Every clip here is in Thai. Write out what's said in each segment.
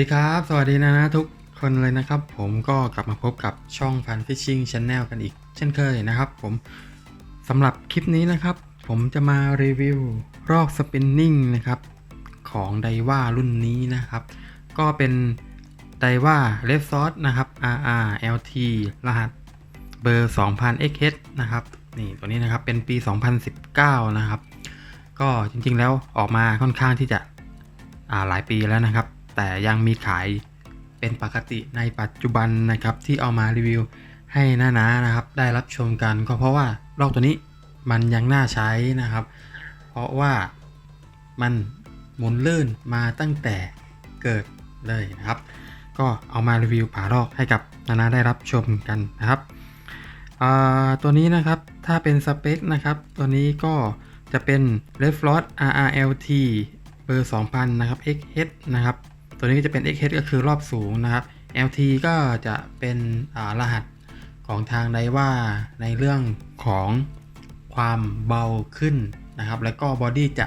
ดีครับ สวัสดีนะนะทุกคนเลยนะครับผมก็กลับมาพบกับช่องฟันฟิชชิ่งช n แนลกันอีก เช่นเคยนะครับผมสำหรับคลิปนี้นะครับ ผมจะมารีวิวรอกสปินนิ่งนะครับ ของไดว่ารุ่นนี้นะครับ ก็เป็นไดว่าเลฟซอสนะครับ RR LT รหัสเบอร์ 2000 XH นะครับนี่ตัวนี้นะครับเป็นปี 2019 นะครับ ก็จริงๆแล้วออกมาค่อนข้างที่จะหลายปีแล้วนะครับ แต่ยังมีขายเป็นปกติในปัจจุบันนะครับที่เอามารีวิวให้หน้านานะครับ ได้รับชมกันก็เพราะว่าลอกตัวนี้มันยังน่าใช้นะครับ เพราะว่ามันหมุนลื่นมาตั้งแต่เกิดเลยนะครับ ก็เอามารีวิวผ่าลอกให้กับนานาได้รับชมกันนะครับตัวนี้นะครับถ้าเป็นสเปคนะครับ ตัวนี้ก็จะเป็น r e f l o t RRLT เบอร์ 2000 นะครับ XH นะครับ ตัวนี้ก็จะเป็น XH ก็คือรอบสูงนะครับ LT ก็จะเป็นรหัสของทางไดว่าในเรื่องของความเบาขึ้นนะครับ แล้วก็บอดี้จะ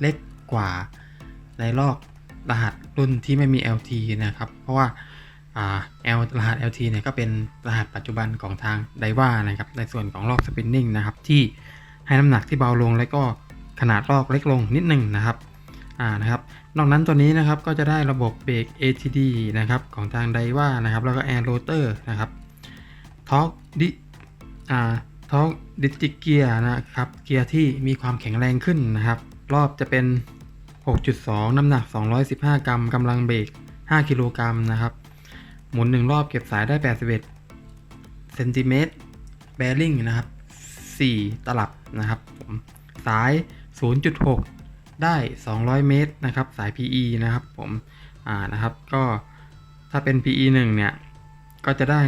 เล็กกว่าในลอกรหัสรุ่นที่ไม่มี LT นะครับ เพราะว่าา L รหัส LT เนี่ยก็เป็นรหัสปัจจุบันของทางไดว่านะครับ ในส่วนของลอกสปินนิ่งนะครับ ที่ให้น้ำหนักที่เบาลงแล้วก็ขนาดลอกเล็กลงนิดนึงนะครับ อ่านะครับ นอกนั้นตัวนี้นะครับก็จะได้ระบบเบรก ATD นะครับของทางไดว่านะครับแล้วก็ Air Rotor นะครับท็อกดิอ่าท็อกดิจิเกียนะครับเกียร์ที่มีความแข็งแรงขึ้นนะครับ รอบจะเป็น 6.2 น้ำหนัก 215 กรัมกำลังเบรก 5 กิโลกรัมนะครับ หมุน 1 รอบเก็บสายได้ 81เซนติเมตรแบริ่งนะครับ 4 ตลับนะครับผมสาย 0.6 ได้ 200 เมตรนะครับ สาย PE นะครับผมอ่านะครับ ก็ถ้าเป็น PE 1 เนี่ย ก็จะได้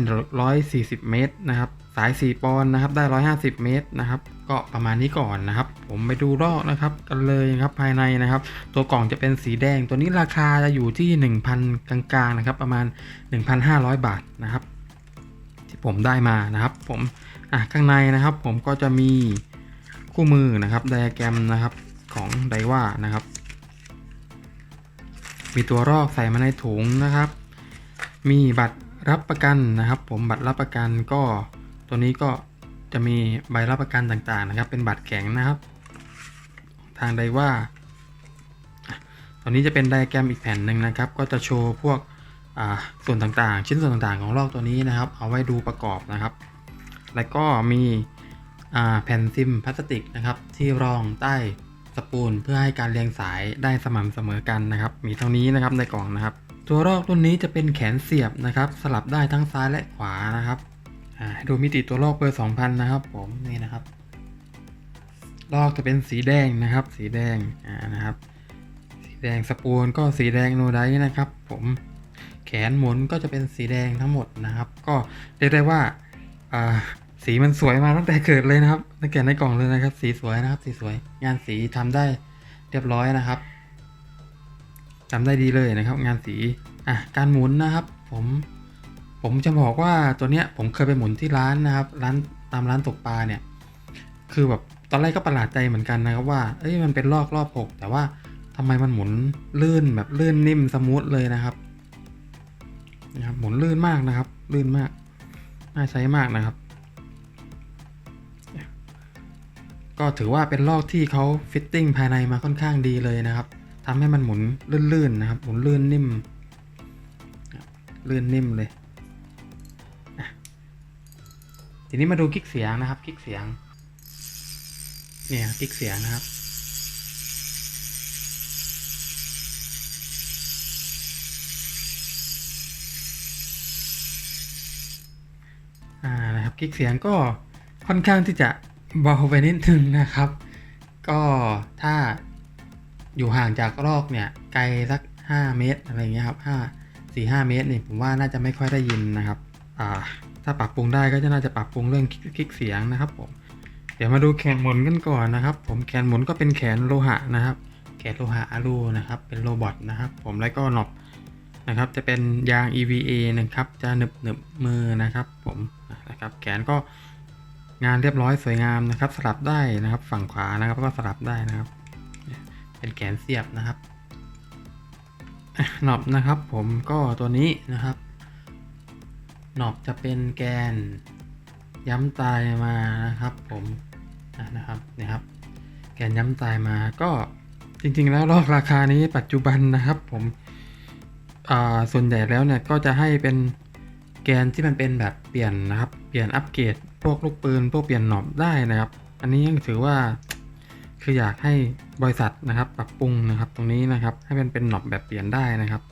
140 เมตรนะครับ สาย 4 ปอนด์นะครับ ได้ 150 เมตรนะครับ ก็ประมาณนี้ก่อนนะครับ ผมไปดูรอกนะครับกันเลยครับภายในนะครับ ตัวกล่องจะเป็นสีแดง ตัวนี้ราคาจะอยู่ที่ 1,000 กลางๆนะครับ ประมาณ 1,500 บาทนะครับ ที่ผมได้มานะครับ ผมอะข้างในนะครับ ผมก็จะมีคู่มือนะครับไดอะแกรมนะครับ ของไดว่านะครับ มีตัวรอกใส่มาในถุงนะครับ มีบัตรรับประกันนะครับ ผมบัตรรับประกันก็ตัวนี้ก็จะมีใบรับประกันต่างๆนะครับ เป็นบัตรแข็งนะครับ ทางไดว่าตัวนี้จะเป็นไดแกรมอีกแผ่นหนึ่งนะครับ ก็จะโชว์พวกส่วนต่างๆ ชิ้นส่วนต่างๆ ของลอกตัวนี้นะครับ เอาไว้ดูประกอบนะครับ แล้วก็มีแผ่นซิมพลาสติกนะครับ ที่รองใต้ สปูลเพื่อให้การเรียงสายได้สม่ำเสมอกันนะครับ มีเท่านี้นะครับในกล่องนะครับ ตัวรอกรุ่นนี้จะเป็นแขนเสียบนะครับ สลับได้ทั้งซ้ายและขวานะครับอ่าให้ดูมิติตัวลอกเบอร์2000 นะครับผมนี่นะครับลอกจะเป็นสีแดงนะครับ สีแดงอ่านะครับ สีแดงสปูลก็สีแดงโนไดนะครับ ผมแขนหมุนก็จะเป็นสีแดงทั้งหมดนะครับ ก็เรียกได้ว่า สีมันสวยมาตั้งแต่เกิดเลยนะครับตั้งแต่ในกล่องเลยนะครับ สีสวยนะครับ สีสวย งานสีทำได้เรียบร้อยนะครับทำได้ดีเลยนะครับ งานสีอะการหมุนนะครับ ผมผมจะบอกว่าตัวเนี้ยผมเคยไปหมุนที่ร้านนะครับ ร้านตามร้านตกปลาเนี่ย คือแบบตอนแรกก็ประหลาดใจเหมือนกันนะครับว่าเอ้ยมันเป็นลอกรอบหกแต่ว่าทำไมมันหมุนลื่นแบบลื่นนิ่มสมูทเลยนะครับนะครับ หมุนลื่นมากนะครับ ลื่นมากน่าใช้มากนะครับ ก็ถือว่าเป็นลอกที่เขาฟิตติ้งภายในมาค่อนข้างดีเลยนะครับทำให้มันหมุนลื่นๆนะครับ หมุนลื่นนิ่ม ลื่นนิ่มเลย ทีนี้มาดูคลิกเสียงนะครับ คลิกเสียง เนี่ยคลิกเสียงนะครับอ่านะครับคลิกเสียงก็ค่อนข้างที่จะ เบาไปนิดนึงนะครับ ก็ถ้าอยู่ห่างจากรอกเนี่ยไกลสัก 5 เมตรอะไรเงี้ยครับ5 4 5 เมตรเนี่ยผมว่าน่าจะไม่ค่อยได้ยินนะครับอ่าถ้าปรับปรุงได้ก็จะน่าจะปรับปรุงเรื่องคลิกคลิกเสียงนะครับผมเดี๋ยวมาดูแขนหมุนกันก่อนนะครับ ผมแขนหมุนก็เป็นแขนโลหะนะครับ แขนโลหะอะลูนะครับ เป็นโรบอทนะครับ ผมแล้วก็หนอบนะครับ จะเป็นยาง EVA นะครับ จะหนึบหนึบมือนะครับ ผมนะครับ แขนก็ งานเรียบร้อยสวยงามนะครับ สลับได้นะครับ ฝั่งขวานะครับก็สลับได้นะครับ เป็นแขนเสียบนะครับหนอบนะครับ ผมก็ตัวนี้นะครับหนอบจะเป็นแกนย้ำตายมานะครับ ผมนะครับนี่ครับ แกนย้ำตายมาก็จริง ๆ แล้วลอกราคานี้ปัจจุบันนะครับ ผมส่วนใหญ่แล้วเนี่ยก็จะให้เป็นแกนที่มันเป็นแบบเปลี่ยนนะครับ เปลี่ยนอัปเกรด พวกลูกปืนพวกเปลี่ยนหนอบได้นะครับ อันนี้ยังถือว่าคืออยากให้บริษัทนะครับ ปรับปรุงนะครับ ตรงนี้นะครับ ให้มันเป็นหนอบแบบเปลี่ยนได้นะครับ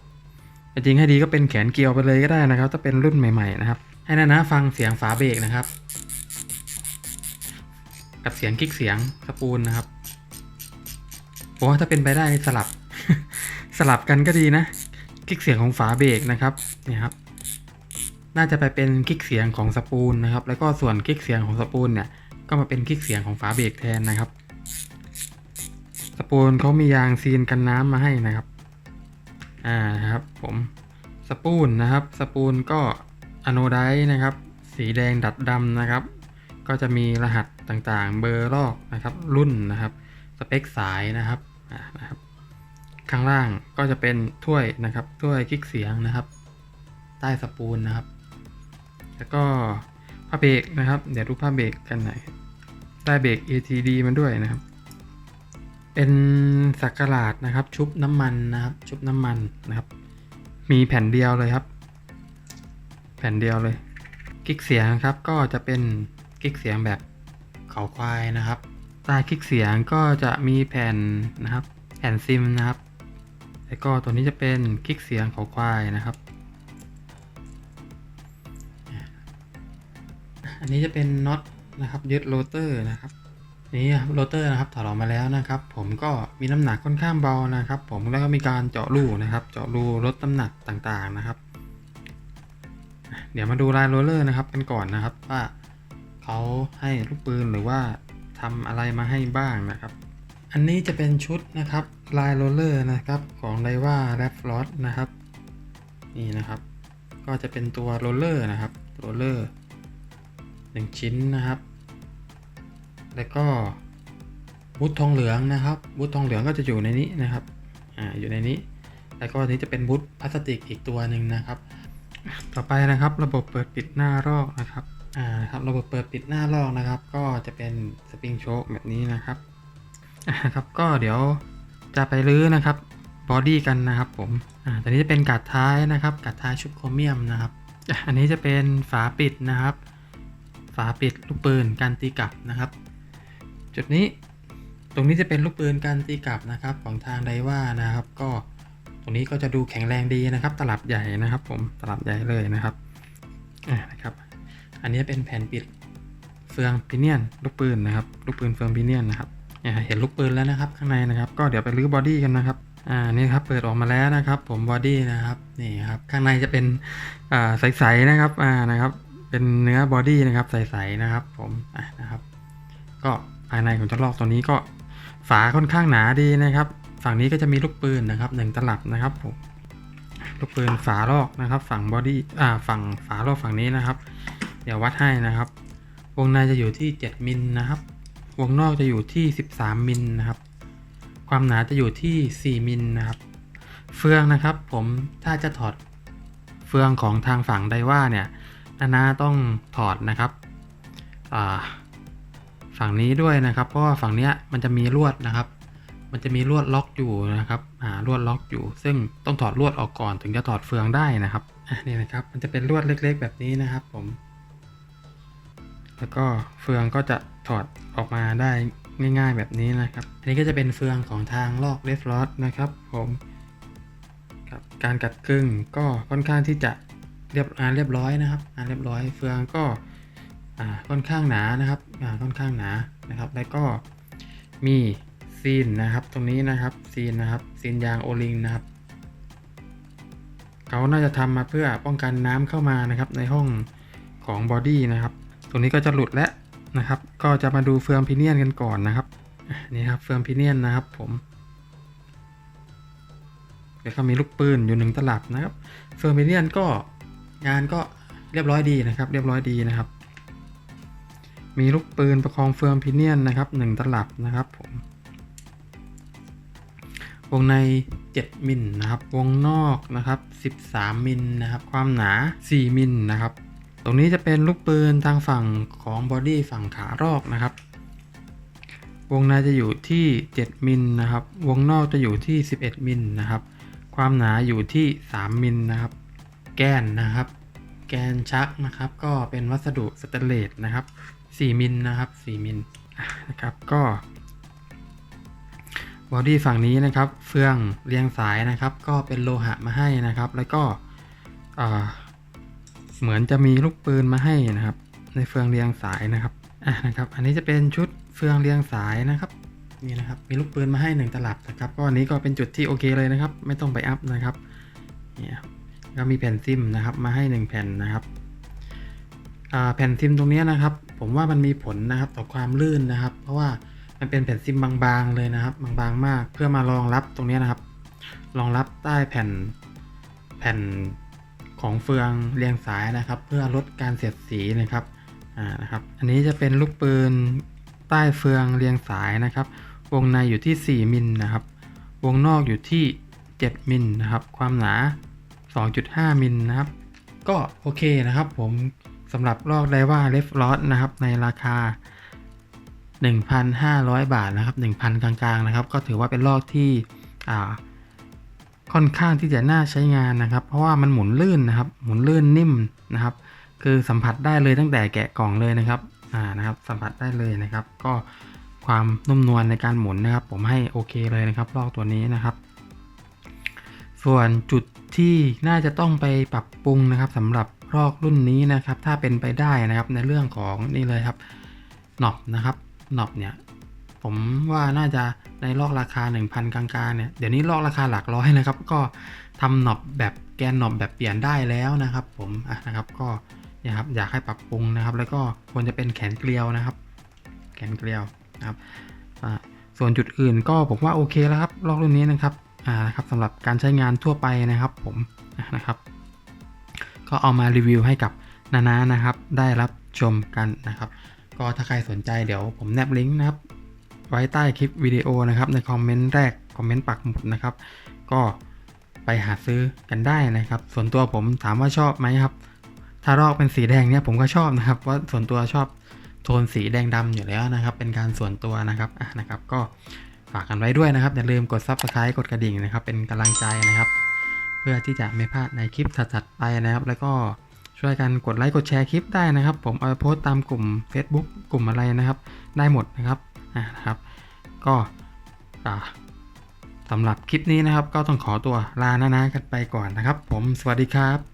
จริงให้ดีก็เป็นแขนเกลียวไปเลยก็ได้นะครับถ้าเป็นรุ่นใหม่ ๆ นะครับ ให้นะนะฟังเสียงฝาเบรกนะครับ กับเสียงคลิกเสียงสปูลนะครับผมว่าถ้าเป็นไปได้สลับ สลับกันก็ดีนะคลิกเสียงของฝาเบรกนะครับเนี่ยครับ น่าจะไปเป็นคลิกเสียงของสปูลนะครับ แล้วก็ส่วนคลิกเสียงของสปูลเนี่ย ก็มาเป็นคลิกเสียงของฝาเบรกแทนนะครับ สปูลเขามียางซีนกันน้ำมาให้นะครับ อ่านะครับ ผมสปูลนะครับ สปูลก็อะโนไดนะครับ สีแดงดัดดำนะครับ ก็จะมีรหัสต่างๆ เบอร์ลอกนะครับ รุ่นนะครับ สเปคสายนะครับอ่านะครับ ข้างล่างก็จะเป็นถ้วยนะครับ ถ้วยคลิกเสียงนะครับ ใต้สปูลนะครับ แล้วก็ผ้าเบรกนะครับ เดี๋ยวดูผ้าเบรกกันหน่อยใต้เบรก ATD มันด้วยนะครับ เป็นสักการาดนะครับ ชุบน้ำมันนะครับ ชุบน้ำมันนะครับ มีแผ่นเดียวเลยครับ แผ่นเดียวเลยกิ๊กเสียงครับก็จะเป็นกิ๊กเสียงแบบเขาควายนะครับใต้คลิกเสียงก็จะมีแผ่นนะครับ แผ่นซิมนะครับแล้วก็ตัวนี้จะเป็นคลิกเสียงเขาควายนะครับ อันนี้จะเป็นน็อตนะครับยึดโรเตอร์นะครับนี่ครับโรเตอร์นะครับถอดออกมาแล้วนะครับ ผมก็มีน้ำหนักค่อนข้างเบานะครับ ผมแล้วก็มีการเจาะรูนะครับ เจาะรูลดน้ำหนักต่างๆนะครับ เดี๋ยวมาดูลายโรเลอร์นะครับกันก่อนนะครับว่าเขาให้ลูกปืนหรือว่าทำอะไรมาให้บ้างนะครับ อันนี้จะเป็นชุดนะครับลายโรเลอร์นะครับของไดว่าแรปฟลอสนะครับนี่นะครับ ก็จะเป็นตัวโรเลอร์นะครับโรเลอร์ หนึ่งชิ้นนะครับ แล้วก็บูททองเหลืองนะครับบูททองเหลืองก็จะอยู่ในนี้นะครับอ่าอยู่ในนี้ แล้วก็อันนี้จะเป็นบูทพลาสติกอีกตัวหนึ่งนะครับ ต่อไปนะครับระบบเปิดปิดหน้ารอกนะครับอ่าครับระบบเปิดปิดหน้ารอกนะครับ ก็จะเป็นสปริงโชคแบบนี้นะครับอ่าครับก็เดี๋ยวจะไปรื้อนะครับบอดี้กันนะครับผมอ่าตัวนี้จะเป็นกาดท้ายนะครับกาดท้ายชุบโครเมียมนะครับ อันนี้จะเป็นฝาปิดนะครับาปิดลูกปืนการตีกลับนะครับ จุดนี้ตรงนี้จะเป็นลูกปืนการตีกลับนะครับ ของทางไดว่านะครับ ก็ตรงนี้ก็จะดูแข็งแรงดีนะครับ ตลับใหญ่นะครับผมตลับใหญ่เลยนะครับอ่านะครับ อันนี้เป็นแผ่นปิดเฟืองพิเนียนลูกปืนนะครับลูกปืนเฟืองพิเนียนนะครับเห็นลูกปืนแล้วนะครับข้างในนะครับ ก็เดี๋ยวไปรื้อบอดี้กันนะครับอ่านี่ครับเปิดออกมาแล้วนะครับ ผมบอดี้นะครับนี่ครับข้างในจะเป็นอ่าใสๆนะครับอ่านะครับ เป็นเนื้อบอดี้นะครับใสๆนะครับ ผมอะนะครับ ก็ภายในของเจ้าลอกตัวนี้ก็ฝาค่อนข้างหนาดีนะครับ ฝั่งนี้ก็จะมีลูกปืนนะครับหนึ่งตลับนะครับผมลูกปืนฝาลอกนะครับ ฝั่งบอดี้อ่าฝั่งฝาลอกฝั่งนี้นะครับ เดี๋ยววัดให้นะครับ วงในจะอยู่ที่ 7มิลนะครับ วงนอกจะอยู่ที่ 13มิลนะครับ ความหนาจะอยู่ที่ 4มิลนะครับ เฟืองนะครับ ผมถ้าจะถอดเฟืองของทางฝั่งไดว่าเนี่ย นานาต้องถอดนะครับฝั่งนี้ด้วยนะครับ เพราะว่าฝั่งเนี้ยมันจะมีลวดนะครับ มันจะมีลวดล็อกอยู่นะครับอ่าลวดล็อกอยู่ ซึ่งต้องถอดลวดออกก่อนถึงจะถอดเฟืองได้นะครับอะนี่นะครับ มันจะเป็นลวดเล็ก ๆ แบบนี้นะครับ ผม แล้วก็เฟืองก็จะถอดออกมาได้ง่ายๆแบบนี้นะครับ อันนี้ก็จะเป็นเฟืองของทางลอกเลฟลอสนะครับ ผมครับการกัดกึ่งก็ค่อนข้างที่จะ เรียบอ่าเรียบร้อยนะครับอ่าเรียบร้อยเฟืองก็อ่าค่อนข้างหนานะครับอ่าค่อนข้างหนานะครับ แล้วก็มีซีนนะครับ ตรงนี้นะครับซีนนะครับซีนยางโอลิงนะครับเขาน่าจะทำมาเพื่อป้องกันน้ำเข้ามานะครับ ในห้องของบอดี้นะครับ ตรงนี้ก็จะหลุดแล้วนะครับ ก็จะมาดูเฟืองพิเนียนกันก่อนนะครับนี่ครับเฟืองพิเนียนนะครับ ผมแล้วก็มีลูกปืนอยู่หนึ่งตลับนะครับ เฟืองพิเนียนก็ งานก็เรียบร้อยดีนะครับ เรียบร้อยดีนะครับ มีลูกปืนประคองเฟืองพิเนียนนะครับหนึ่งตลับนะครับผมวงใน 7 มิลนะครับ วงนอกนะครับ 13 มิลนะครับ ความหนา 4 มิลนะครับ ตรงนี้จะเป็นลูกปืนทางฝั่งของบอดี้ฝั่งขารอกนะครับ วงในจะอยู่ที่ 7 มิลนะครับ วงนอกจะอยู่ที่ 11 มิลนะครับ ความหนาอยู่ที่ 3 มิลนะครับ แกนนะครับ แกนชักนะครับ ก็เป็นวัสดุสแตนเลสนะครับ 4 มิลนะครับ4มิลนะครับก็บอดี้ฝั่งนี้นะครับ เฟืองเรียงสายนะครับ ก็เป็นโลหะมาให้นะครับ แล้วก็เหมือนจะมีลูกปืนมาให้นะครับ ในเฟืองเรียงสายนะครับอะนะครับ อันนี้จะเป็นชุดเฟืองเรียงสายนะครับนี่นะครับ มีลูกปืนมาให้หนึ่งตลับนะครับ ก็อันนี้ก็เป็นจุดที่โอเคเลยนะครับ ไม่ต้องไปอัพนะครับเนี่ย ก็มีแผ่นซิมนะครับมาให้หนึ่งแผ่นนะครับแผ่นซิมตรงนี้นะครับ ผมว่ามันมีผลนะครับต่อความลื่นนะครับ เพราะว่ามันเป็นแผ่นซิมบางๆเลยนะครับ บางๆมากเพื่อมารองรับตรงนี้นะครับ รองรับใต้แผ่นแผ่นของเฟืองเรียงสายนะครับ เพื่อลดการเสียดสีนะครับอ่านะครับ อันนี้จะเป็นลูกปืนใต้เฟืองเรียงสายนะครับ วงในอยู่ที่ 4มิลนะครับ วงนอกอยู่ที่ 7มิลนะครับ ความหนา 2.5 มิลนะครับ ก็โอเคนะครับผมสำหรับลอกไดว่าเลฟลอสนะครับในราคา 1,500 บาทนะครับ 1,000 กลางๆนะครับ ก็ถือว่าเป็นลอกที่ค่อนข้างที่จะน่าใช้งานนะครับ เพราะว่ามันหมุนลื่นนะครับ หมุนลื่นนิ่มนะครับ คือสัมผัสได้เลยตั้งแต่แกะกล่องเลยนะครับอ่านะครับ สัมผัสได้เลยนะครับ ก็ความนุ่มนวลในการหมุนนะครับ ผมให้โอเคเลยนะครับลอกตัวนี้นะครับ ส่วนจุดที่น่าจะต้องไปปรับปรุงนะครับสำหรับลอกรุ่นนี้นะครับ ถ้าเป็นไปได้นะครับในเรื่องของนี่เลยครับหนอบนะครับหนอบเนี่ยผมว่าน่าจะในลอกราคา 1,000 กลางๆเนี่ยเดี๋ยวนี้ลอกราคาหลักร้อยนะครับ ก็ทำหนอบแบบแกนหนอบแบบเปลี่ยนได้แล้วนะครับ ผมอะนะครับก็เนี่ยครับอยากให้ปรับปรุงนะครับ แล้วก็ควรจะเป็นแขนเกลียวนะครับ แขนเกลียวนะครับส่วนจุดอื่นก็ผมว่าโอเคแล้วครับลอกรุ่นนี้นะครับ อ่านะครับสำหรับการใช้งานทั่วไปนะครับผมนะครับ ก็เอามารีวิวให้กับนานานะครับ ได้รับชมกันนะครับ ก็ถ้าใครสนใจเดี๋ยวผมแนบลิงก์นะครับ ไว้ใต้คลิปวิดีโอนะครับ ในคอมเมนต์แรกคอมเมนต์ปักหมุดนะครับ ก็ไปหาซื้อกันได้นะครับ ส่วนตัวผมถามว่าชอบไหมครับ ถ้ารอกเป็นสีแดงเนี่ยผมก็ชอบนะครับเพราส่วนตัวชอบโทนสีแดงดำอยู่แล้วนะครับ เป็นการส่วนตัวนะครับอะนะครับ ก็ ฝากกันไว้ด้วยนะครับ อย่าลืมกด subscribe กดกระดิ่งนะครับ เป็นกำลังใจนะครับ เพื่อที่จะไม่พลาดในคลิปถัดๆไปนะครับ แล้วก็ช่วยกันกดไลค์กดแชร์คลิปได้นะครับ ผมเอาไปโพสต์ตามกลุ่ม Facebook กลุ่มอะไรนะครับ ได้หมดนะครับอะนะครับ ก็สำหรับคลิปนี้นะครับ ก็ต้องขอตัวลานานากันไปก่อนนะครับ ผมสวัสดีครับ